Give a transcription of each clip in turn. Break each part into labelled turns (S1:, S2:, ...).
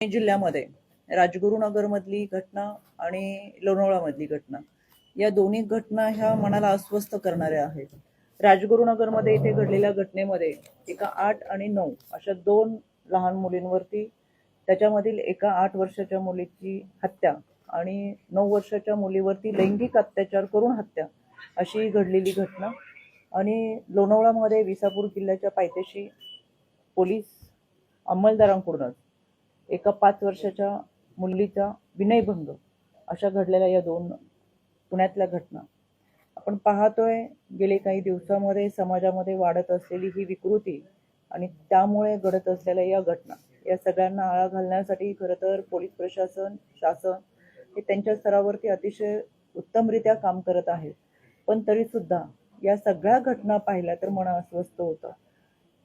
S1: जिल्ह्यामध्ये राजगुरुनगरमधली घटना आणि लोणावळामधली घटना या दोन्ही घटना ह्या मनाला अस्वस्थ करणाऱ्या आहेत. राजगुरुनगरमध्ये इथे घडलेल्या घटनेमध्ये एका आठ आणि नऊ अशा दोन लहान मुलींवरती त्याच्यामधील एका आठ वर्षाच्या मुलीची हत्या आणि नऊ वर्षाच्या मुलीवरती लैंगिक अत्याचार करून हत्या अशी घडलेली घटना आणि लोणावळामध्ये विसापूर किल्ल्याच्या पायथ्याशी पोलीस अंमलदारांकडूनच एका पाच वर्षाच्या मुलीचा विनयभंग अशा घडलेल्या या दोन पुण्यातल्या घटना. आपण पाहतोय गेले काही दिवसामध्ये समाजामध्ये वाढत असलेली ही विकृती आणि त्यामुळे घडत असलेल्या या घटना. या सगळ्यांना आळा घालण्यासाठी खरं तर पोलीस प्रशासन शासन हे त्यांच्या स्तरावरती अतिशय उत्तमरित्या काम करत आहेत. पण तरी सुद्धा या सगळ्या घटना पाहिल्या तर मन अस्वस्थ होतं.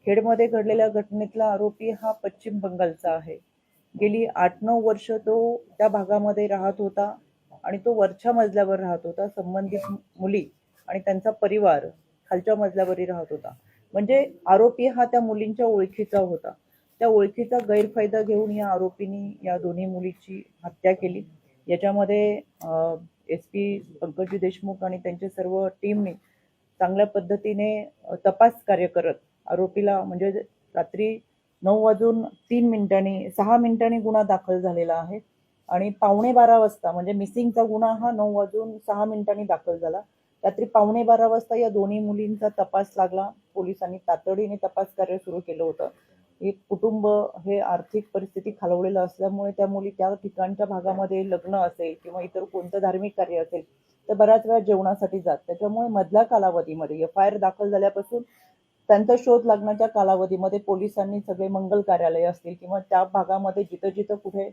S1: खेडमध्ये घडलेल्या घटनेतला आरोपी हा पश्चिम बंगालचा आहे. गेली आठ नऊ वर्ष तो त्या भागामध्ये राहत होता आणि तो वरच्या मजल्यावर राहत होता संबंधित मुली आणि त्यांचा परिवार खालच्या मजल्यावरही राहत होता. म्हणजे आरोपी हा त्या मुलींच्या ओळखीचा होता. त्या ओळखीचा गैरफायदा घेऊन या आरोपींनी या दोन्ही मुलीची हत्या केली. याच्यामध्ये एस पी पंकजी देशमुख आणि त्यांच्या सर्व टीमने चांगल्या पद्धतीने तपास कार्य करत आरोपीला म्हणजे रात्री नऊ वाजून तीन मिनिटांनी सहा मिनिटांनी गुन्हा दाखल झालेला आहे. आणि पावणे बारा वाजता म्हणजे मिसिंगचा गुन्हा हा नऊ वाजून सहा मिनिटांनी दाखल झाला. रात्री पावणे बारा वाजता या दोन्ही मुलींचा तपास लागला. पोलिसांनी तातडीने तपास कार्य सुरू केलं होतं. हे कुटुंब हे आर्थिक परिस्थिती खालवलेलं असल्यामुळे त्या मुली त्या ठिकाणच्या भागामध्ये लग्न असेल किंवा इतर कोणतं धार्मिक कार्य असेल तर बऱ्याच वेळा जेवणासाठी जात. त्याच्यामुळे मधल्या कालावधीमध्ये एफ आय आर दाखल झाल्यापासून त्यांचा शोध लागण्याच्या कालावधीमध्ये पोलिसांनी सगळे मंगल कार्यालय असतील किंवा त्या भागामध्ये जिथं जिथं कुठे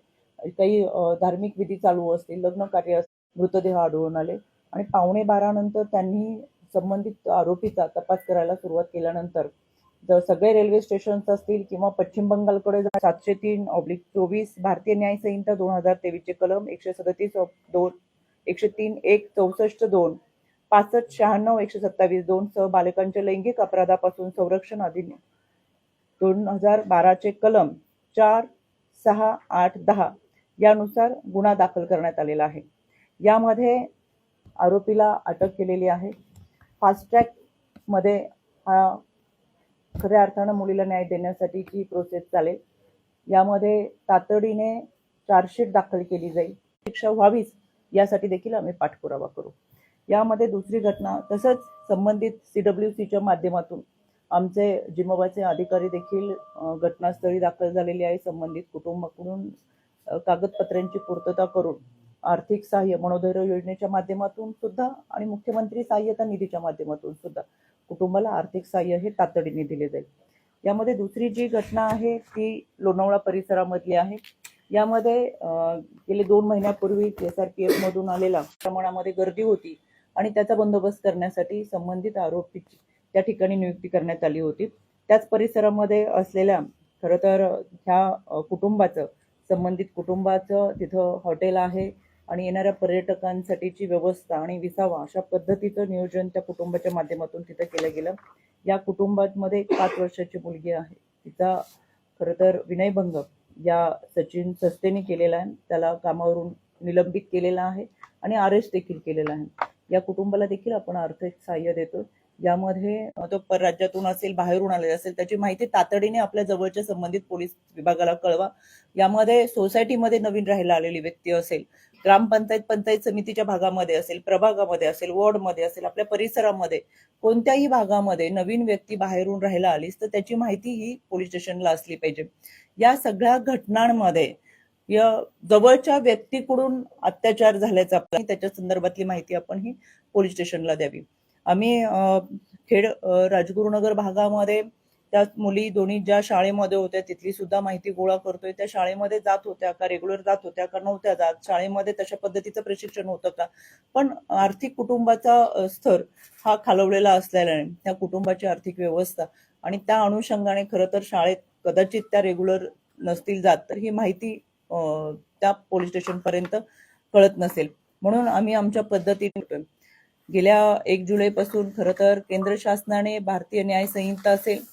S1: काही धार्मिक विधी चालू असतील लग्न कार्य असतील मृतदेह आढळून आले. आणि पावणे बारा नंतर त्यांनी संबंधित आरोपीचा तपास करायला सुरुवात केल्यानंतर जर सगळे रेल्वे स्टेशन्स असतील किंवा पश्चिम बंगालकडे सातशे तीन ऑब्लिक चोवीस भारतीय न्याय संहिता दोन हजार तेवीसचे कलम एकशे सदतीस दोन एकशे तीन एक चौसष्ट दोन पासष्ट शहाण्णव एकशे सत्तावीस दोन सह बालकांच्या लैंगिक अपराधापासून संरक्षण अधिनियम. दोन हजार बाराचे कलम चार सहा आठ दहा यानुसार गुन्हा दाखल करण्यात आलेला आहे. यामध्ये आरोपीला अटक केलेली आहे. फास्ट्रॅकमध्ये हा खऱ्या अर्थानं मुलीला न्याय देण्यासाठीची प्रोसेस चालेल. यामध्ये तातडीने चार्जशीट दाखल केली जाईल. शिक्षा व्हावीच यासाठी देखील आम्ही पाठपुरावा करू. यामध्ये दुसरी घटना तसंच संबंधित सी डब्ल्यू सीच्या माध्यमातून आमचे जिमोबाचे अधिकारी देखील घटनास्थळी दाखल झालेले आहे. संबंधित कुटुंबाकडून कागदपत्रांची पूर्तता करून आर्थिक सहाय्य मनोधैर्य योजनेच्या माध्यमातून सुद्धा आणि मुख्यमंत्री सहाय्यता निधीच्या माध्यमातून सुद्धा कुटुंबाला आर्थिक सहाय्य हे तातडीने दिले जाईल. यामध्ये दुसरी जी घटना आहे ती लोणावळा परिसरामधली आहे. यामध्ये गेले दोन महिन्यापूर्वी एस आर पी एफ मधून आलेला प्रमाणामध्ये गर्दी होती. आणि त्याचा बंदोबस्त करण्यासाठी संबंधित आरोपीची त्या ठिकाणी नियुक्ती करण्यात आली होती. त्याच परिसरामध्ये असलेल्या खरं तर ह्या कुटुंबाचं संबंधित कुटुंबाचं तिथं हॉटेल आहे आणि येणाऱ्या पर्यटकांसाठीची व्यवस्था आणि विसावा अशा पद्धतीचं नियोजन त्या कुटुंबाच्या माध्यमातून तिथं केलं गेलं. या कुटुंबामध्ये एक पाच वर्षाची मुलगी आहे. तिचा खरं तर विनयभंग या सचिन सस्तेने केलेला आहे. त्याला कामावरून निलंबित केलेला आहे आणि अरेस्ट देखील केलेला आहे. या कुटुंबाला देखील आपण आर्थिक सहाय्य देतो. यामध्ये तो परराज्यातून असेल बाहेरून आलेला असेल त्याची माहिती तातडीने आपल्या जवळच्या संबंधित पोलीस विभागाला कळवा. यामध्ये सोसायटीमध्ये नवीन राहायला आलेली व्यक्ती असेल ग्रामपंचायत पंचायत समितीच्या भागामध्ये असेल प्रभागामध्ये असेल वॉर्डमध्ये असेल आपल्या परिसरामध्ये कोणत्याही भागामध्ये नवीन व्यक्ती बाहेरून राहायला आलीस तर त्याची माहिती ही पोलीस स्टेशनला असली पाहिजे. या सगळ्या घटनांमध्ये या जवळच्या व्यक्तीकडून अत्याचार झाल्याचा आपल्याला त्याच्या संदर्भातली माहिती आपण ही पोलीस स्टेशनला द्यावी. आम्ही अ, खेड राजगुरुनगर भागामध्ये त्या मुली दोन्ही ज्या शाळेमध्ये होत्या तिथली सुद्धा माहिती गोळा करतोय. त्या शाळेमध्ये जात होत्या का? रेग्युलर जात होत्या का? नव्हत्या जात. शाळेमध्ये तशा पद्धतीचं प्रशिक्षण होतं का? पण आर्थिक कुटुंबाचा स्तर हा खालवलेला असल्याने त्या कुटुंबाची आर्थिक व्यवस्था आणि त्या अनुषंगाने खरं तर शाळेत कदाचित त्या रेग्युलर नसतील जात. तर ही माहिती त्या पोलीस स्टेशनपर्यंत कळत नसेल. म्हणून आम्ही आमच्या पद्धतीने गेल्या एक जुलैपासून खरं तर केंद्र शासनाने भारतीय न्याय संहिता असेल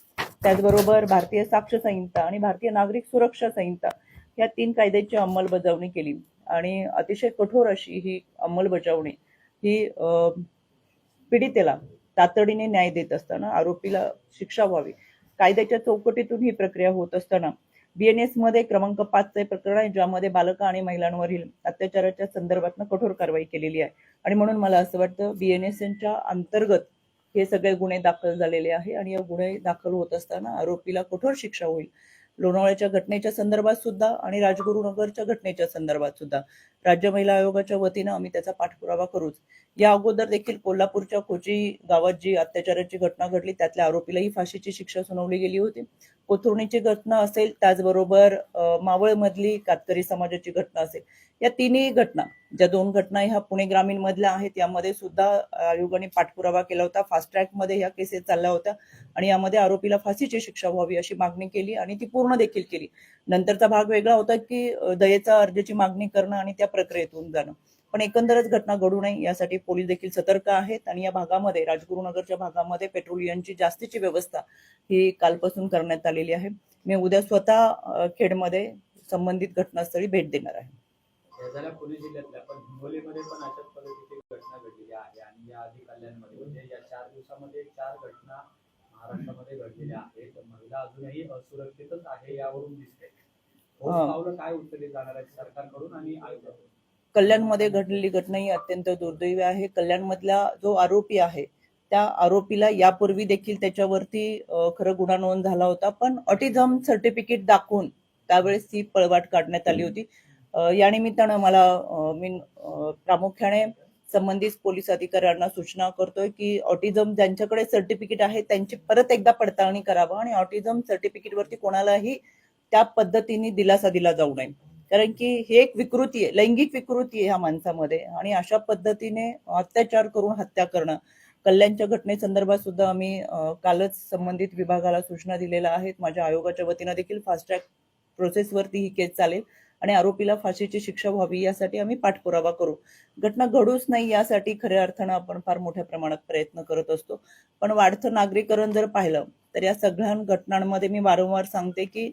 S1: त्याचबरोबर भारतीय साक्ष संहिता आणि भारतीय नागरिक सुरक्षा संहिता या तीन कायद्याची अंमलबजावणी केली. आणि अतिशय कठोर अशी ही अंमलबजावणी ही अं, पीडितेला तातडीने न्याय देत असताना आरोपीला शिक्षा व्हावी. कायद्याच्या चौकटीतून ही प्रक्रिया होत असताना बीएनएसमध्ये क्रमांक पाच प्रकरण आहे ज्यामध्ये बालक आणि महिलांवरील अत्याचाराच्या संदर्भात कठोर कारवाई केलेली आहे. आणि म्हणून मला असं वाटतं बीएनएसच्या अंतर्गत हे सगळे गुन्हे दाखल झालेले आहे आणि या गुन्हे दाखल होत असताना आरोपीला कठोर शिक्षा होईल. लोणावळ्याच्या घटनेच्या संदर्भात सुद्धा आणि राजगुरुनगरच्या घटनेच्या संदर्भात सुद्धा राज्य महिला आयोगाच्या वतीनं आम्ही त्याचा पाठपुरावा करूच. या अगोदर देखील कोल्हापूरच्या कोची गावात जी अत्याचाराची घटना घडली त्यातल्या आरोपीलाही फाशीची शिक्षा सुनावली गेली होती. कोथरुणीची घटना असेल त्याचबरोबर मावळ मधली कातकरी समाजाची घटना असेल या तिन्ही घटना ज्या दोन घटना ह्या पुणे ग्रामीण मधल्या आहेत यामध्ये सुद्धा आयोगाने पाठपुरावा केला होता फास्ट ट्रॅकमध्ये ह्या केसेस चालल्या होत्या आणि यामध्ये आरोपीला फाशीची शिक्षा व्हावी अशी मागणी केली आणि ती पूर्ण देखील केली. नंतरचा भाग वेगळा होता की दयेचा अर्जाची मागणी करणं आणि त्या प्रक्रियेतून जाणं. पण एकंदरच घटना घडू नये यासाठी पोलीस देखील सतर्क आहेत आणि या भागामध्ये राजगुरुनगरच्या भागामध्ये पेट्रोलियमची जास्तीची व्यवस्था ही कालपासून करण्यात आलेली आहे. मी उद्या स्वतः खेडमध्ये संबंधित घटनास्थळी भेट देणार आहे.
S2: या झाल्या पुणे जिल्ह्यातल्या पण हिंगोलीमध्ये पण अशाच पद्धतीची घटना घडलेली आहे आणि या आधी कल्याणमध्ये म्हणजे या चार दिवसामध्ये चार घटना महाराष्ट्रामध्ये घडलेल्या आहेत. महिला अजूनही असुरक्षितच आहे यावरून दिसते. काय उचलली जाणार आहेत सरकारकडून आणि आयोगाकडून
S1: कल्याणमध्ये घडलेली घटना ही अत्यंत दुर्दैवी आहे. कल्याणमधला जो आरोपी आहे त्या आरोपीला यापूर्वी देखील त्याच्यावरती खरं गुन्हा नोंद झाला होता. पण ऑटिझम सर्टिफिकेट दाखवून त्यावेळेस ती पळवाट काढण्यात आली होती. या निमित्तानं मला मी प्रामुख्याने संबंधित पोलीस अधिकाऱ्यांना सूचना करतोय की ऑटिझम ज्यांच्याकडे सर्टिफिकेट आहे त्यांची परत एकदा पडताळणी करावं आणि ऑटिझम सर्टिफिकेट वरती कोणालाही त्या पद्धतीने दिलासा दिला जाऊ नये. कारण की हे एक विकृती आहे लैंगिक विकृती आहे ह्या माणसामध्ये. आणि अशा पद्धतीने अत्याचार करून हत्या करणं. कल्याणच्या घटनेसंदर्भात सुद्धा आम्ही कालच संबंधित विभागाला सूचना दिलेल्या आहेत. माझ्या आयोगाच्या वतीनं देखील फास्ट ट्रॅक प्रोसेसवरती ही केस चालेल. आणि आरोपीला फाशीची शिक्षा व्हावी यासाठी आम्ही पाठपुरावा करू. घटना घडूच नाही यासाठी खऱ्या अर्थानं आपण फार मोठ्या प्रमाणात प्रयत्न करत असतो. पण वाढतं नागरीकरण जर पाहिलं तर या सगळ्या घटनांमध्ये मी वारंवार सांगते की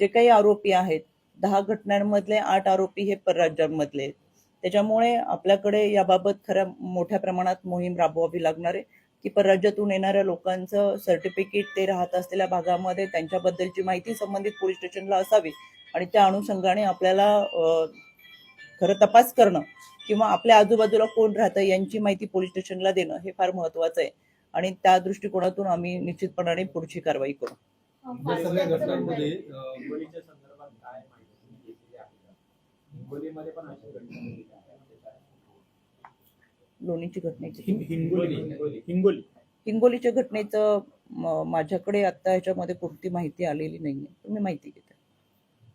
S1: जे काही आरोपी आहेत दहा घटनांमधले आठ आरोपी हे परराज्यांमधले आहेत. त्याच्यामुळे आपल्याकडे याबाबत खऱ्या मोठ्या प्रमाणात मोहीम राबवावी लागणार आहे की परराज्यातून येणाऱ्या लोकांचं सर्टिफिकेट ते राहत असलेल्या भागामध्ये त्यांच्याबद्दलची माहिती संबंधित पोलीस स्टेशनला असावी आणि त्या अनुषंगाने आपल्याला खरं तपास करणं किंवा आपल्या आजूबाजूला कोण राहतं यांची माहिती पोलीस स्टेशनला देणं हे फार महत्वाचं आहे. आणि त्या दृष्टिकोनातून आम्ही निश्चितपणाने पुढची कारवाई करू
S3: या सगळ्या घटनांमध्ये अं,
S2: हिंगोलीच्या संदर्भात काय माहिती तुम्ही घेतलेली आहे का? हिंगोलीमध्ये पण अशा घटना?
S1: लोणीची घटनेची.
S3: हिं- हिंगोली. हिंगोली.
S1: हिंगोलीच्या घटनेचं म- माझ्याकडे आता ह्याच्यामध्ये कोणती माहिती आलेली नाहीये. तुम्ही माहिती घेता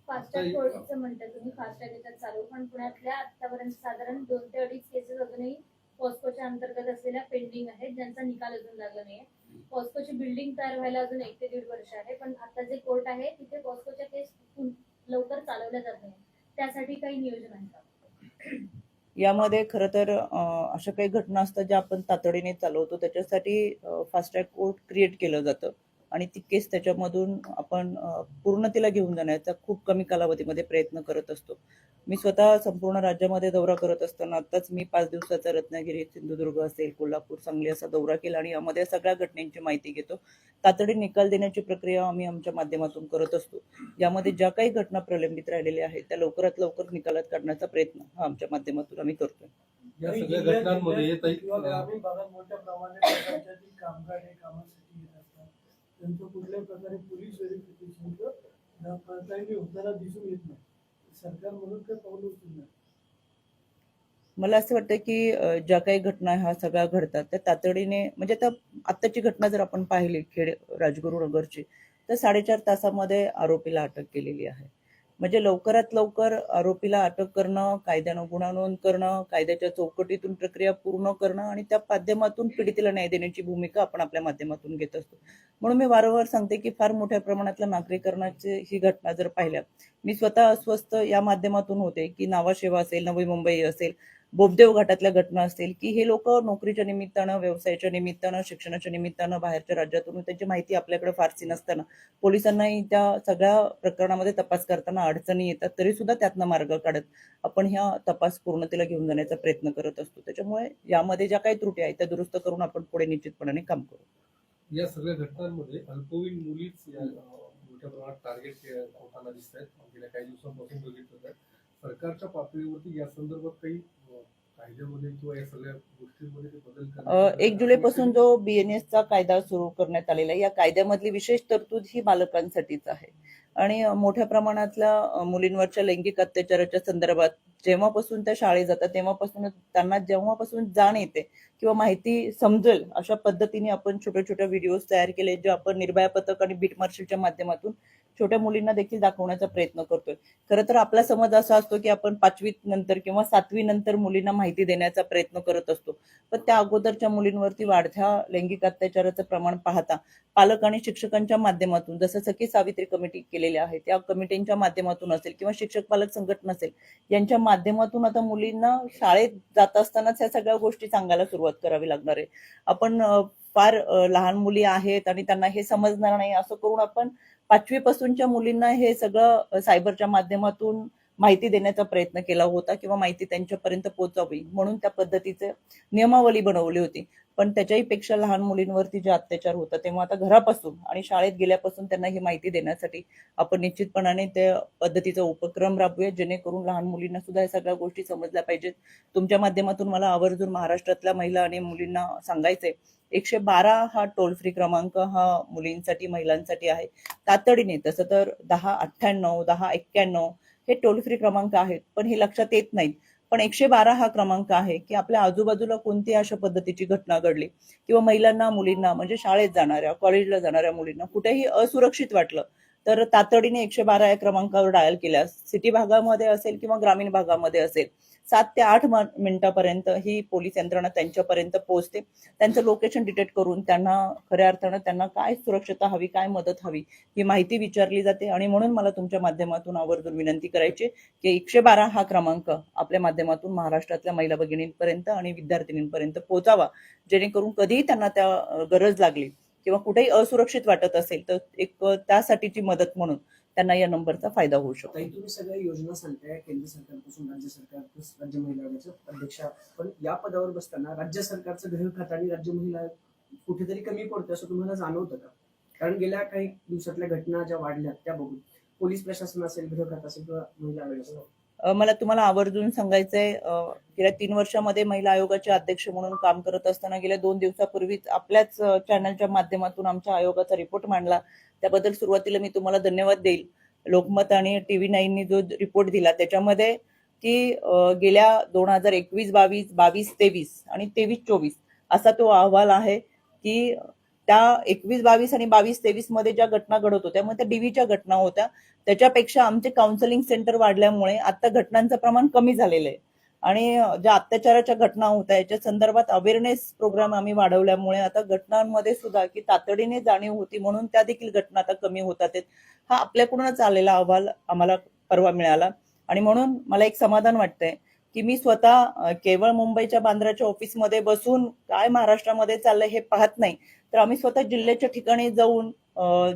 S4: फास्टॅग कोर्टचं म्हणतात तुम्ही. याच्यात चालू. पण पुण्यातल्या आतापर्यंत साधारण दोन ते अडीच केसेस अजूनही पॉस्कोच्या अंतर्गत असलेल्या पेंडिंग आहेत. ज्यांचा निकाल अजून लागला नाही पॉस्कोची बिल्डिंग तयार व्हायला अजून एक ते दीड वर्ष आहे. पण आता जे कोर्ट आहे तिथे पॉस्कोच्या केस लवकर चालवल्या जात नाही त्यासाठी काही नियोजन आहे का?
S1: यामध्ये खरं तर अशा काही घटना असतात ज्या आपण तातडीने चालवतो. त्याच्यासाठी फास्ट ट्रॅक कोर्ट क्रिएट केलं जातं. आणि ती केस त्याच्यामधून आपण पूर्णतेला घेऊन जाण्याचा खूप कमी कालावधीमध्ये प्रयत्न करत असतो. मी स्वतः संपूर्ण राज्यामध्ये दौरा करत असताना आताच मी पाच दिवसाचा रत्नागिरी सिंधुदुर्ग असेल कोल्हापूर सांगली असा दौरा केला आणि यामध्ये सगळ्या घटनांची माहिती घेतो. तातडी निकाल देण्याची प्रक्रिया आम्ही आमच्या माध्यमातून करत असतो. यामध्ये ज्या काही घटना प्रलंबित राहिलेल्या आहेत त्या लवकरात लवकर निकालात काढण्याचा प्रयत्न हा आमच्या माध्यमातून आम्ही करतोय.
S3: या सगळ्या घटनांमध्ये
S5: त्यांचं कुठल्याही प्रकारे पोलीस व्हेरिफिकेशन पडताळणी होताना दिसून येत नाही. सरकार म्हणून काही पाऊल उचलणार
S1: मला असं वाटतं की ज्या काही घटना ह्या सगळ्या घडतात त्या तातडीने म्हणजे आता आत्ताची घटना जर आपण पाहिली खेड राजगुरुनगरची तर साडेचार तासामध्ये आरोपीला अटक केलेली आहे. म्हणजे लवकरात लवकर आरोपीला अटक करणं कायद्यानं गुन्हा नोंद करणं कायद्याच्या चौकटीतून प्रक्रिया पूर्ण करणं आणि त्या माध्यमातून पीडितेला न्याय देण्याची भूमिका आपण आपल्या माध्यमातून घेत असतो. म्हणून मी वारंवार सांगते की फार मोठ्या प्रमाणातल्या नागरीकरणाची ही घटना जर पाहिल्या मी स्वतः अस्वस्थ या माध्यमातून होते की नावाशेवा असेल नवी मुंबई असेल बोबदेव घाटातल्या घटना असतील की हे लोक नोकरीच्या निमित्तानं व्यवसायाच्या निमित्तानं शिक्षणाच्या निमित्तानं बाहेरच्या राज्यातून त्यांची माहिती आपल्याकडे फारशी नसताना पोलिसांनाही त्या सगळ्या प्रकरणामध्ये तपास करताना अडचणी येतात तरी सुद्धा त्यातनं मार्ग काढत आपण ह्या तपास पूर्णतेला घेऊन जाण्याचा प्रयत्न करत असतो. त्याच्यामुळे यामध्ये ज्या काही त्रुटी आहेत त्या दुरुस्त करून आपण पुढे निश्चितपणाने काम करू.
S3: या सगळ्या घटनांमध्ये अल्पवयीन मुलीच मोठ्या प्रमाणात टार्गेट होताना दिसत आहेत गेल्या काही दिवसांपासून बघितलं तर सरकारच्या पातळीवरती या संदर्भात काही कायद्यामध्ये किंवा या सगळ्या गोष्टींमध्ये ते बदल
S1: अ,
S3: करण्याची
S1: एक जुलैपासून जो बीएनएसचा कायदा सुरू करण्यात आलेला आहे या कायद्यामधली विशेष तरतूद ही बालकांसाठीच आहे. आणि मोठ्या प्रमाणातल्या मुलींवरच्या लैंगिक अत्याचाराच्या संदर्भात जेव्हापासून त्या शाळेत जातात तेव्हापासून त्यांना जेव्हापासून जाण येते किंवा माहिती समजेल अशा पद्धतीने आपण छोट्या छोट्या व्हिडिओज तयार केले जे आपण निर्भया पथक आणि बीट मार्शलच्या माध्यमातून छोट्या मुलींना देखील दाखवण्याचा प्रयत्न करतोय. खरं तर आपला समज असा असतो की आपण पाचवी नंतर किंवा सातवी नंतर मुलींना माहिती देण्याचा प्रयत्न करत असतो. पण त्या अगोदरच्या मुलींवरती वाढत्या लैंगिक अत्याचाराचं प्रमाण पाहता पालक आणि शिक्षकांच्या माध्यमातून जसं सखी सावित्री कमिटी केले केलेल्या आहेत. त्या कमिटींच्या माध्यमातून असेल किंवा शिक्षक पालक संघटना असेल यांच्या माध्यमातून आता मुलींना शाळेत जात असतानाच ह्या सगळ्या गोष्टी सांगायला सुरुवात करावी लागणार आहे. आपण फार लहान मुली आहेत आणि त्यांना हे समजणार नाही असं करून आपण पाचवी पासूनच्या मुलींना हे सगळं सायबरच्या माध्यमातून माहिती देण्याचा प्रयत्न केला होता किंवा माहिती त्यांच्यापर्यंत पोहोचावी म्हणून त्या पद्धतीचे नियमावली बनवली होती. पण त्याच्याही पेक्षा लहान मुलींवरती जे अत्याचार होता तेव्हा आता घरापासून आणि शाळेत गेल्यापासून त्यांना ही माहिती देण्यासाठी आपण निश्चितपणाने त्या पद्धतीचा उपक्रम राबवूया जेणेकरून लहान मुलींना सुद्धा या सगळ्या गोष्टी समजल्या पाहिजेत. तुमच्या माध्यमातून मला आवर्जून महाराष्ट्रातल्या महिला आणि मुलींना सांगायचंय एकशे बारा हा टोल फ्री क्रमांक हा मुलींसाठी महिलांसाठी आहे. तातडीने तसं तर दहा अठ्ठ्याण्णव दहा एक्क्याण्णव हे टोल फ्री क्रमांक आहेत. पण हे लक्षात येत नाहीत. पण एकशे बारा हा क्रमांक आहे की आपल्या आजूबाजूला कोणती अशा पद्धतीची घटना घडली? किंवा महिलांना मुलींना म्हणजे शाळेत जाणाऱ्या कॉलेजला जाणाऱ्या मुलींना कुठेही असुरक्षित वाटलं तर तातडीने एकशे बारा या क्रमांकावर डायल केल्यास सिटी भागामध्ये असेल किंवा ग्रामीण भागामध्ये असेल सात ते आठ मिनिटापर्यंत ही पोलीस यंत्रणा त्यांच्यापर्यंत पोहोचते. त्यांचं लोकेशन डिटेक्ट करून त्यांना खऱ्या अर्थानं त्यांना काय सुरक्षता हवी काय मदत हवी ही माहिती विचारली जाते. आणि म्हणून मला तुमच्या माध्यमातून आवर्जून विनंती करायची की एकशे बारा हा क्रमांक आपल्या माध्यमातून महाराष्ट्रातल्या महिला भगिनींपर्यंत आणि विद्यार्थिनींपर्यंत पोहोचावा. जेणेकरून कधीही त्यांना त्या गरज लागली किंवा कुठेही असुरक्षित वाटत असेल तर एक त्यासाठीची मदत म्हणून त्यांना या नंबरचा फायदा होऊ शकतो.
S6: ताई तुम्ही सगळ्या योजना सांगताय केंद्र सरकारपासून राज्य सरकार राज्य महिला आयोगाच्या अध्यक्षा पण या पदावर बसताना राज्य सरकारचं गृह खात आणि राज्य महिला कुठेतरी कमी पडतं असं तुम्हाला जाणवतं का? कारण गेल्या काही दिवसातल्या घटना ज्या वाढल्या त्या बघून पोलीस प्रशासन असेल गृह खातं असेल किंवा महिला आयोग असेल
S1: मला तुम्हाला आवर्जून सांगायचंय गेल्या तीन वर्षामध्ये महिला आयोगाचे अध्यक्ष म्हणून काम करत असताना गेल्या दोन दिवसापूर्वीच आपल्याच चॅनलच्या माध्यमातून आमच्या आयोगाचा रिपोर्ट मांडला. त्याबद्दल सुरुवातीला मी तुम्हाला धन्यवाद देईल. लोकमत आणि टीव्ही नाईननी जो रिपोर्ट दिला त्याच्यामध्ये की गेल्या दोन हजार एकवीस बावीस बावीस तेवीस आणि तेवीस चोवीस असा तो अहवाल आहे की त्या एकवीस बावीस आणि बावीस तेवीसमध्ये ज्या घटना घडत होत्या मग त्या डीव्हीच्या घटना होत्या. त्याच्यापेक्षा आमचे काउन्सिलिंग सेंटर वाढल्यामुळे आता घटनांचं प्रमाण कमी झालेलं आहे. आणि ज्या अत्याचाराच्या घटना होत्या याच्या संदर्भात अवेअरनेस प्रोग्राम आम्ही वाढवल्यामुळे आता घटनांमध्ये सुद्धा की तातडीने जाणीव होती म्हणून त्या देखील घटना आता कमी होतात आहेत. हा आपल्याकडूनच आलेला अहवाल आम्हाला परवा मिळाला. आणि म्हणून मला एक समाधान वाटतंय की मी स्वतः केवळ मुंबईच्या बांद्राच्या ऑफिसमध्ये बसून काय महाराष्ट्रामध्ये चाललंय हे पाहत नाही. तर आम्ही स्वतः जिल्ह्याच्या ठिकाणी जाऊन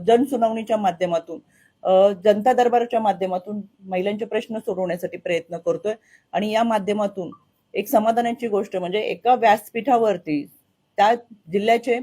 S1: जनसुनावणीच्या माध्यमातून जनता दरबाराच्या माध्यमातून महिलांचे प्रश्न सोडवण्यासाठी प्रयत्न करतोय. आणि या माध्यमातून एक समाधानाची गोष्ट म्हणजे एका व्यासपीठावरती त्या जिल्ह्याचे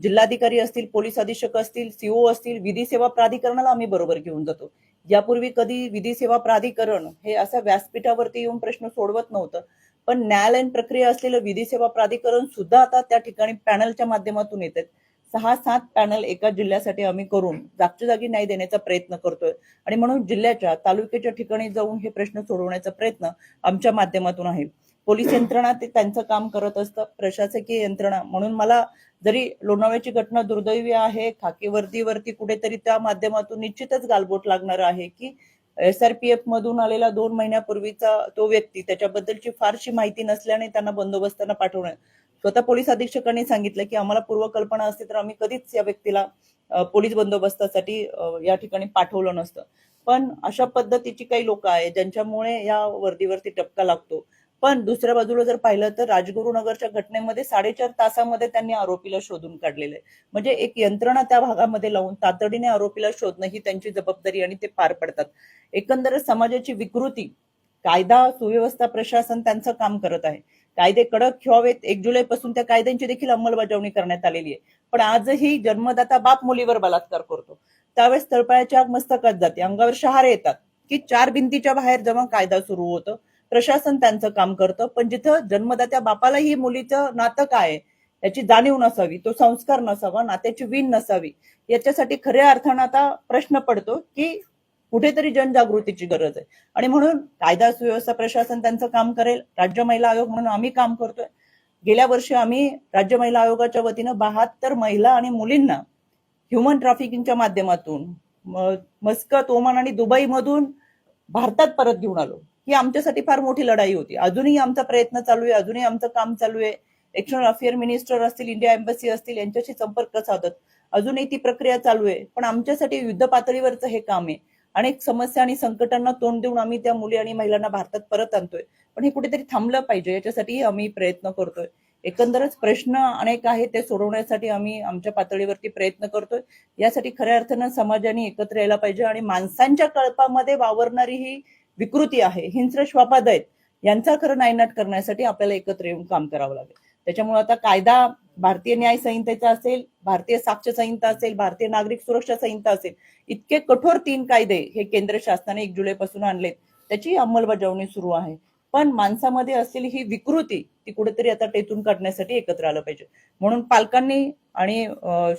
S1: जिल्हाधिकारी असतील पोलीस अधीक्षक असतील सीओ असतील विधी सेवा प्राधिकरणाला आम्ही बरोबर घेऊन जातो. यापूर्वी कधी विधी सेवा प्राधिकरण हे असं व्यासपीठावरती येऊन प्रश्न सोडवत नव्हतं. पण न्यायालयीन प्रक्रिया असलेलं विधी सेवा प्राधिकरण सुद्धा आता त्या ठिकाणी पॅनलच्या माध्यमातून येत आहेत. सहा सात पॅनल एका जिल्ह्यासाठी आम्ही करून जागच्या जागी न्याय देण्याचा प्रयत्न करतोय. आणि म्हणून जिल्ह्याच्या तालुक्याच्या ठिकाणी जाऊन हे प्रश्न सोडवण्याचा प्रयत्न आमच्या माध्यमातून आहे. पोलीस यंत्रणा ते त्यांचं काम करत असतं प्रशासकीय यंत्रणा. म्हणून मला जरी लोणावळ्याची घटना दुर्दैवी आहे खाकी वर्दीवरती कुठेतरी त्या माध्यमातून निश्चितच गालबोट लागणार आहे की एस आर पी एफ मधून आलेला दोन महिन्यापूर्वीचा तो व्यक्ती त्याच्याबद्दलची फारशी माहिती नसल्याने त्यांना बंदोबस्ताना पाठवणं स्वतः पोलीस अधीक्षकांनी सांगितलं की आम्हाला पूर्वकल्पना असते तर आम्ही कधीच या व्यक्तीला पोलीस बंदोबस्तासाठी या ठिकाणी पाठवलं नसतं. पण अशा पद्धतीची काही लोक आहेत ज्यांच्यामुळे या वर्दीवरती टपका लागतो. पण दुसऱ्या बाजूला जर पाहिलं तर राजगुरुनगरच्या घटनेमध्ये साडेचार तासामध्ये त्यांनी आरोपीला शोधून काढलेलं आहे. म्हणजे एक यंत्रणा त्या भागामध्ये लावून तातडीने आरोपीला शोधणं ही त्यांची जबाबदारी आणि ते पार पडतात. एकंदर समाजाची विकृती कायदा सुव्यवस्था प्रशासन त्यांचं काम करत आहे. कायदे कडक ठेवावेत. एक जुलैपासून त्या कायद्यांची देखील अंमलबजावणी करण्यात आलेली आहे. पण आजही जन्मदाता बाप मुलीवर बलात्कार करतो. त्यावेळेस तळपायाच्या मस्तकात जाते. अंगावर शहारे येतात. की चार भिंतीच्या बाहेर जेव्हा कायदा सुरू होतं प्रशासन त्यांचं काम करतं पण जिथं जन्मदात्या बापाला ही मुलीचं नातं काय याची जाणीव नसावी तो संस्कार नसावा नात्याची वीण नसावी याच्यासाठी खऱ्या अर्थानं आता प्रश्न पडतो की कुठेतरी जनजागृतीची गरज आहे. आणि म्हणून कायदा सुव्यवस्था प्रशासन त्यांचं काम करेल राज्य महिला आयोग म्हणून आम्ही काम करतोय. गेल्या वर्षी आम्ही राज्य महिला आयोगाच्या वतीनं बहात्तर महिला आणि मुलींना ह्युमन ट्रॅफिकिंगच्या माध्यमातून मस्कत ओमान आणि दुबईमधून भारतात परत घेऊन आलो. ही आमच्यासाठी फार मोठी लढाई होती. अजूनही आमचा प्रयत्न चालू आहे अजूनही आमचं काम चालू आहे. एक्सटर्नल अफेअर मिनिस्टर असतील इंडिया एम्बसी असतील यांच्याशी संपर्क साधत. अजूनही ती प्रक्रिया चालू आहे. पण आमच्यासाठी युद्ध पातळीवरचं हे काम आहे. अनेक समस्या आणि संकटांना तोंड देऊन आम्ही त्या मुली आणि महिलांना भारतात परत आणतोय. पण हे कुठेतरी थांबलं पाहिजे. याच्यासाठी आम्ही प्रयत्न करतोय. एकंदरच प्रश्न अनेक आहेत ते सोडवण्यासाठी आम्ही आमच्या पातळीवरती प्रयत्न करतोय. यासाठी खऱ्या अर्थानं समाजाने एकत्र यायला पाहिजे आणि माणसांच्या कळपामध्ये वावरणारी ही विकृती आहे हिंस्र श्वापाद आहेत यांचा खरं नायनाट करण्यासाठी आपल्याला एकत्र येऊन काम करावं लागेल. त्याच्यामुळे आता कायदा भारतीय न्याय संहितेचा असेल भारतीय साक्ष संहिता असेल भारतीय नागरिक सुरक्षा संहिता असेल इतके कठोर तीन कायदे हे केंद्र शासनाने एक जुलैपासून आणलेत. त्याची अंमलबजावणी सुरू आहे. पण माणसामध्ये असलेली ही विकृती ती कुठेतरी आता टेचून काढण्यासाठी एकत्र आलं पाहिजे. म्हणून पालकांनी आणि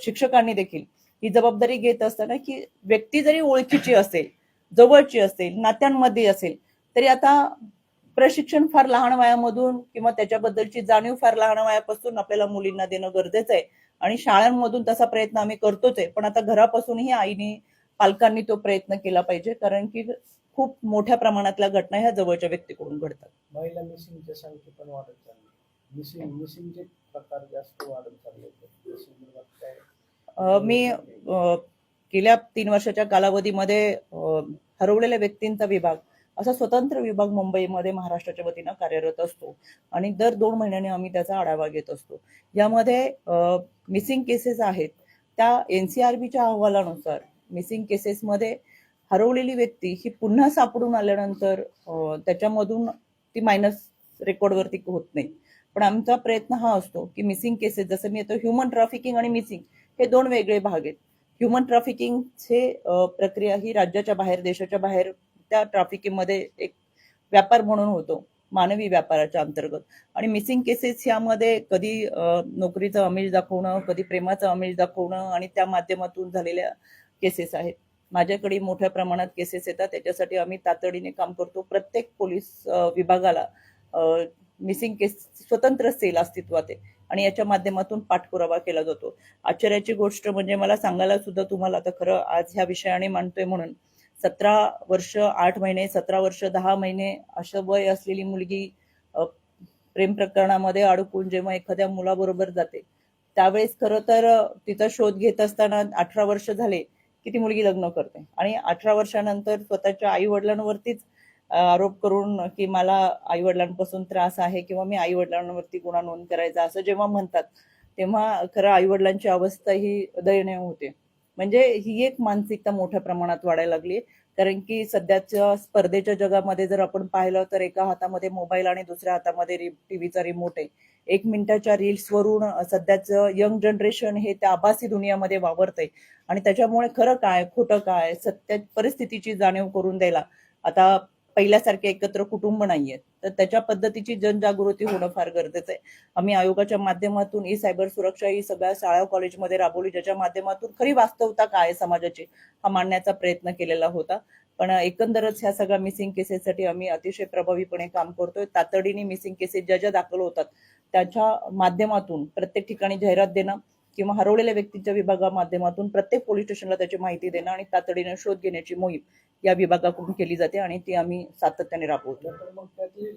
S1: शिक्षकांनी देखील ही जबाबदारी घेत असताना की व्यक्ती जरी ओळखीची असेल जवळची असेल नात्यांमध्ये असेल तरी आता प्रशिक्षण फार लहान वयामधून किंवा त्याच्याबद्दलची जाणीव फार लहान वयापासून आपल्याला मुलींना देणं गरजेचं आहे. आणि शाळांमधून तसा प्रयत्न आम्ही करतोच आहे पण आता घरापासूनही आईने पालकांनी तो प्रयत्न केला पाहिजे कारण की खूप मोठ्या प्रमाणातल्या घटना ह्या जवळच्या व्यक्तीकडून घडतात.
S7: महिला मिसिंगच्या संख्या पण वाढत चालली. मिसिंग मिसिंगचे प्रकार जास्त वाढत चालले
S1: मी गेल्या तीन वर्षाच्या कालावधीमध्ये हरवलेल्या व्यक्तींचा विभाग असा स्वतंत्र विभाग मुंबईमध्ये महाराष्ट्राच्या वतीनं कार्यरत असतो. आणि दर दोन महिन्याने आम्ही त्याचा आढावा घेत असतो. यामध्ये मिसिंग केसेस आहेत. त्या एनसीआरबीच्या अहवालानुसार मिसिंग केसेसमध्ये हरवलेली व्यक्ती ही पुन्हा सापडून आल्यानंतर त्याच्यामधून ती मायनस रेकॉर्डवरती होत नाही. पण आमचा प्रयत्न हा असतो की मिसिंग केसेस जसं मी येतो ह्युमन ट्रॅफिकिंग आणि मिसिंग हे दोन वेगळे भाग आहेत. ह्युमन ट्रॅफिकिंगचे प्रक्रिया ही राज्याच्या बाहेर देशाच्या बाहेर त्या ट्रॅफिकिंगमध्ये एक व्यापार म्हणून होतो मानवी व्यापाराच्या अंतर्गत. आणि मिसिंग केसेस यामध्ये कधी नोकरीचं अमिष दाखवणं कधी प्रेमाचं अमिष दाखवणं आणि त्या माध्यमातून झालेल्या केसेस आहेत. माझ्याकडे मोठ्या प्रमाणात केसेस येतात त्याच्यासाठी आम्ही तातडीने काम करतो. प्रत्येक पोलीस विभागाला मिसिंग केस स्वतंत्र सेल अस्तित्वात आहे. आणि याच्या माध्यमातून पाठपुरावा केला जातो. आश्चर्याची गोष्ट म्हणजे मला सांगायला सुद्धा तुम्हाला आता खरं आज ह्या विषयाने मांडतोय म्हणून. सतरा वर्ष आठ महिने सतरा वर्ष दहा महिने असं वय असलेली मुलगी प्रेम प्रकरणामध्ये अडकून जेव्हा एखाद्या मुलाबरोबर जाते त्यावेळेस खरं तर तिचा शोध घेत असताना अठरा वर्ष झाले की ती मुलगी लग्न करते. आणि अठरा वर्षानंतर स्वतःच्या आई वडिलांवरतीच आरोप करून की मला आई वडिलांपासून त्रास आहे किंवा मी आई वडिलांवरती गुन्हा नोंद करायचा असं जेव्हा म्हणतात तेव्हा खरं आई वडिलांची अवस्था ही दयनीय होते. म्हणजे ही एक मानसिकता मोठ्या प्रमाणात वाढायला लागली कारण की सध्याच्या स्पर्धेच्या जगामध्ये जर आपण पाहिलं तर एका हातामध्ये मोबाईल आणि दुसऱ्या हातामध्ये टीव्हीचा रिमोट आहे. एक मिनिटाच्या रील्सवरून सध्याचं यंग जनरेशन हे त्या आभासी दुनियामध्ये वावरतंय. आणि त्याच्यामुळे खरं काय खोटं काय सत्य परिस्थितीची जाणीव करून द्यायला. आता पहिल्यासारखे एकत्र कुटुंब नाहीयेत. तर त्याच्या पद्धतीची जनजागृती होणं फार गरजेचं आहे. आम्ही आयोगाच्या माध्यमातून ई सायबर सुरक्षा ही सगळ्या शाळा कॉलेजमध्ये राबवली ज्याच्या माध्यमातून खरी वास्तवता काय समाजाची हा मांडण्याचा प्रयत्न केलेला होता. पण एकंदरच ह्या सगळ्या मिसिंग केसेससाठी आम्ही अतिशय प्रभावीपणे काम करतोय. तातडीने मिसिंग केसेस ज्या ज्या दाखल होतात त्याच्या माध्यमातून प्रत्येक ठिकाणी जाहिरात देणं किंवा हरवलेल्या व्यक्तीच्या विभागा माध्यमातून प्रत्येक पोलीस स्टेशनला त्याची माहिती देणं आणि तातडीने शोध घेण्याची मोहीम या विभागाकडून केली जाते आणि ती आम्ही सातत्याने राबवतो.
S7: तर मग त्यातली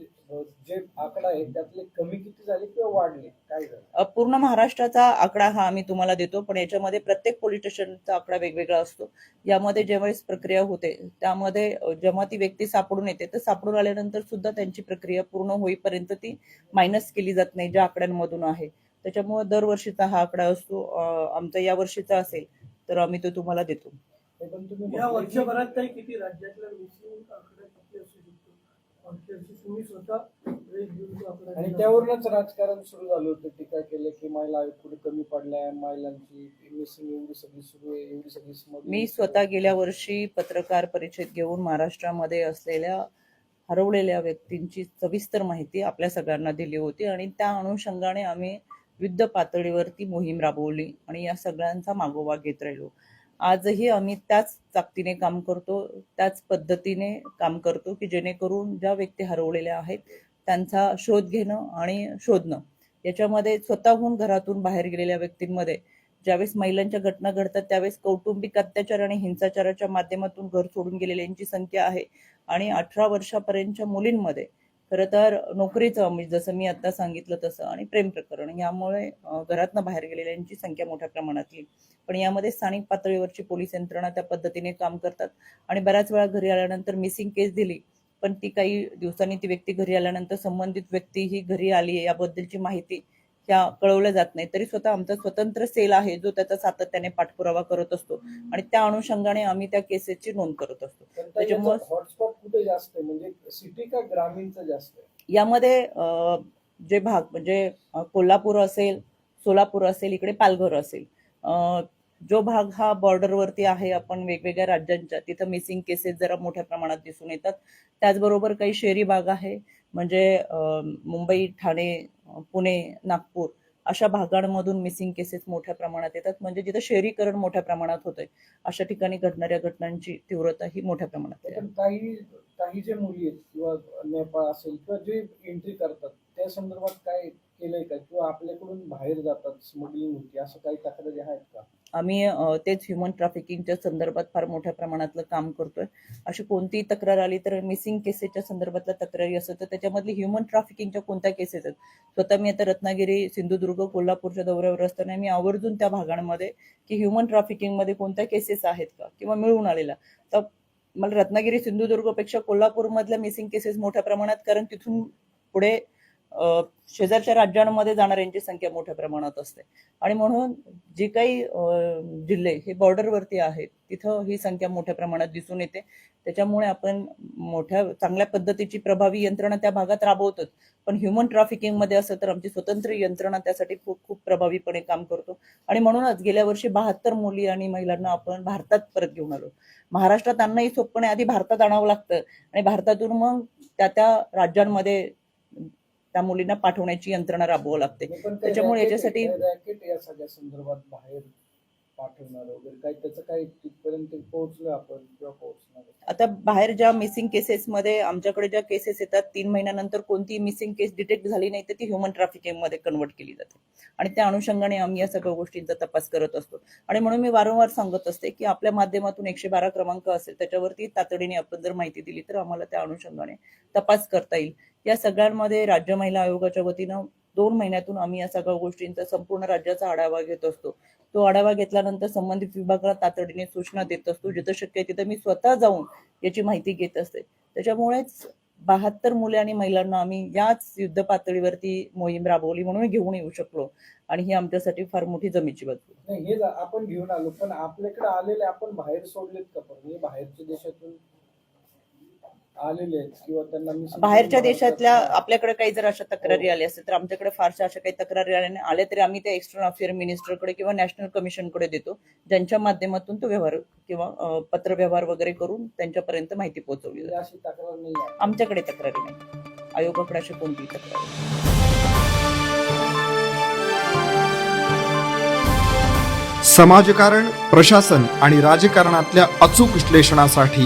S7: जे आकडा आहे त्यातले कमी किती झाले किंवा वाढले? काय झालं?
S1: पूर्ण महाराष्ट्राचा आकडा हा आम्ही तुम्हाला देतो पण याच्यामध्ये प्रत्येक पोलीस स्टेशनचा आकडा वेगवेगळा असतो. यामध्ये ज्यावेळेस प्रक्रिया होते त्यामध्ये जेव्हा ती व्यक्ती सापडून येते तर सापडून आल्यानंतर सुद्धा त्यांची प्रक्रिया पूर्ण होईपर्यंत ती मायनस केली जात नाही ज्या आकड्यांमधून आहे. त्याच्यामुळे दरवर्षीचा हा आकडा असतो. आमचा या वर्षीचा असेल तर आम्ही तो तुम्हाला देतो.
S7: पण तुम्ही
S5: या
S7: म्हटलं की-
S5: वर्षभरात काही किती राज्यातल्या मिसिंग आकडा किती असू शकतो? मागच्या वर्षी तुम्ही स्वतः रेस घेऊन तो आकडा
S7: आणि. त्यावरूनच राजकारण सुरू झालं होतं. टीका केलं की महिला आयोग पुढे कमी पडल्या महिलांची मिसिंग एवढी सगळी सुरू आहे एवढी सगळी
S1: मी स्वतः गेल्या वर्षी पत्रकार परिषद घेऊन महाराष्ट्रामध्ये असलेल्या हरवलेल्या व्यक्तींची सविस्तर माहिती आपल्या सगळ्यांना दिली होती. आणि त्या अनुषंगाने आम्ही युद्ध पातळीवरती मोहीम राबवली आणि या सगळ्यांचा मागोवा घेत राहिलो. आजही आम्ही त्याच ताकदीने काम करतो त्याच पद्धतीने काम करतो की जेणेकरून ज्या व्यक्ती हरवलेल्या आहेत त्यांचा शोध घेणं आणि शोधणं. याच्यामध्ये स्वतःहून घरातून बाहेर गेलेल्या व्यक्तींमध्ये ज्यावेळेस महिलांच्या घटना घडतात त्यावेळेस कौटुंबिक अत्याचार आणि हिंसाचाराच्या माध्यमातून घर सोडून गेलेल्यांची संख्या आहे. आणि अठरा वर्षापर्यंतच्या मुलींमध्ये खरं तर नोकरीचं म्हणजे जसं मी आता सांगितलं तसं आणि प्रेम प्रकरण यामुळे घरातनं बाहेर गेलेल्यांची संख्या मोठ्या प्रमाणातली. पण यामध्ये स्थानिक पातळीवरची पोलीस यंत्रणा त्या पद्धतीने काम करतात आणि बऱ्याच वेळा घरी आल्यानंतर मिसिंग केस दिली. पण ती काही दिवसांनी ती व्यक्ती घरी आल्यानंतर संबंधित व्यक्ती ही घरी आली याबद्दलची माहिती त्या कळवल्या जात नाही. तरी स्वतः आमचा स्वतंत्र सेल आहे जो त्याचा सातत्याने पाठपुरावा करत असतो. आणि त्या अनुषंगाने आम्ही त्या केसेसची नोंद करत असतो. त्याच्यामुळं-
S7: हॉटस्पॉट कुठे जास्त म्हणजे सिटी का ग्रामीणचं जास्त
S1: यामध्ये जे भाग म्हणजे कोल्हापूर असेल सोलापूर असेल इकडे पालघर असेल. जो भाग हा बॉर्डरवरती आहे आपण वेगवेगळ्या राज्यांच्या तिथं मिसिंग केसेस जरा मोठ्या प्रमाणात दिसून येतात. त्याचबरोबर काही शहरी भाग आहे. म्हणजे मुंबई ठाणे पुणे नागपूर अशा भागांमधून मिसिंग केसेस मोठ्या प्रमाणात येतात. म्हणजे जिथं शहरीकरण मोठ्या प्रमाणात होतंय अशा ठिकाणी घडणाऱ्या घटनांची तीव्रता ही मोठ्या प्रमाणात आहे
S7: काही काही जे मुली आहेत किंवा नेपाळ असेल किंवा जे एंट्री करतात त्या संदर्भात काय केलंय का? किंवा आपल्याकडून बाहेर जातात स्मगलिंग होती असं काही तक्रारी आहेत का?
S1: आम्ही तेच ह्युमन ट्रॅफिकिंगच्या संदर्भात फार मोठ्या प्रमाणातलं काम करतोय. अशी कोणतीही तक्रार आली तर मिसिंग केसेसच्या संदर्भातल्या तक्रारी असतात. तर त्याच्यामधली ह्युमन ट्रॅफिकिंगच्या कोणत्या केसेस आहेत स्वतः मी आता रत्नागिरी सिंधुदुर्ग कोल्हापूरच्या दौऱ्यावर असताना मी आवर्जून त्या भागांमध्ये की ह्युमन ट्रॅफिकिंगमध्ये कोणत्या केसेस आहेत का? किंवा मिळून आलेल्या तर मला रत्नागिरी सिंधुदुर्गपेक्षा कोल्हापूरमधल्या मिसिंग केसेस मोठ्या प्रमाणात कारण तिथून पुढे शेजारच्या राज्यांमध्ये जाणाऱ्यांची संख्या मोठ्या प्रमाणात असते. आणि म्हणून जी काही जिल्हे हे बॉर्डरवरती आहेत तिथं ही संख्या मोठ्या प्रमाणात दिसून येते. त्याच्यामुळे आपण मोठ्या चांगल्या पद्धतीची प्रभावी यंत्रणा त्या भागात राबवतोच. पण ह्युमन ट्रॅफिकिंगमध्ये असं तर आमची स्वतंत्र यंत्रणा त्यासाठी खूप खूप प्रभावीपणे काम करतो. आणि म्हणूनच गेल्या वर्षी बहात्तर मुली आणि महिलांना आपण भारतात परत घेऊन आलो. महाराष्ट्रात त्यांनाही सोपणे आधी भारतात आणावं लागतं. आणि भारतातून मग त्या त्या राज्यांमध्ये त्या मुलींना पाठवण्याची यंत्रणा राबवावं लागते. त्याच्यामुळे याच्यासाठी-
S7: या सगळ्या संदर्भात बाहेर पाठवणार वगैरे काही त्याचं काही तिथपर्यंत पोहोचलं आपण किंवा पोहोचणार
S1: आता बाहेर ज्या मिसिंग केसेस मध्ये आमच्याकडे ज्या केसेस येतात तीन महिन्यानंतर कोणती मिसिंग केस डिटेक्ट झाली नाही तर ती ह्युमन ट्रॅफिकिंगमध्ये कन्वर्ट केली जाते. आणि त्या अनुषंगाने आम्ही या सगळ्या गोष्टींचा तपास करत असतो. आणि म्हणून मी वारंवार सांगत असते की आपल्या माध्यमातून एकशे बारा क्रमांक असेल त्याच्यावरती तातडीने आपण जर माहिती दिली तर आम्हाला त्या अनुषंगाने तपास करता येईल. या सगळ्यांमध्ये राज्य महिला आयोगाच्या वतीनं दोन महिन्यातून आम्ही या सगळ्या गोष्टींचा संपूर्ण राज्याचा आढावा घेत असतो. तो आढावा घेतल्यानंतर संबंधित विभागाला तातडीने सूचना देत असतो. जिथं शक्य आहे तिथं मी स्वतः जाऊन याची माहिती घेत असते. त्याच्यामुळेच बहात्तर मुले आणि महिलांना आम्ही याच युद्ध पातळीवरती मोहीम राबवली म्हणून घेऊन येऊ शकलो. आणि ही आमच्यासाठी फार मोठी जमीची बाजू
S7: नाही हे आपण घेऊन आलो पण आपल्याकडे आलेले आपण बाहेर सोडलेत का? पण बाहेरच्या देशातून आलेले आहेत किंवा त्यांना
S1: बाहेरच्या देशातल्या आपल्याकडे काही जर अशा तक्रारी आल्या असतील तर आमच्याकडे फारशा अशा काही तक्रारी आल्या नाही. आल्या तरी आम्ही त्या एक्सटर्नल अफेअर मिनिस्टरकडे किंवा नॅशनल कमिशनकडे देतो. ज्यांच्या माध्यमातून तो व्यवहार किंवा अं, पत्रव्यवहार वगैरे करून त्यांच्यापर्यंत माहिती पोहोचवली जाते.
S7: अशी तक्रार नाही आहे.
S1: आमच्याकडे तक्रारी नाही. आयोगाकडे अशी कोणतीही तक्रार नाही.
S8: समाजकारण प्रशासन आणि राजकारणातल्या अचूक विश्लेषणासाठी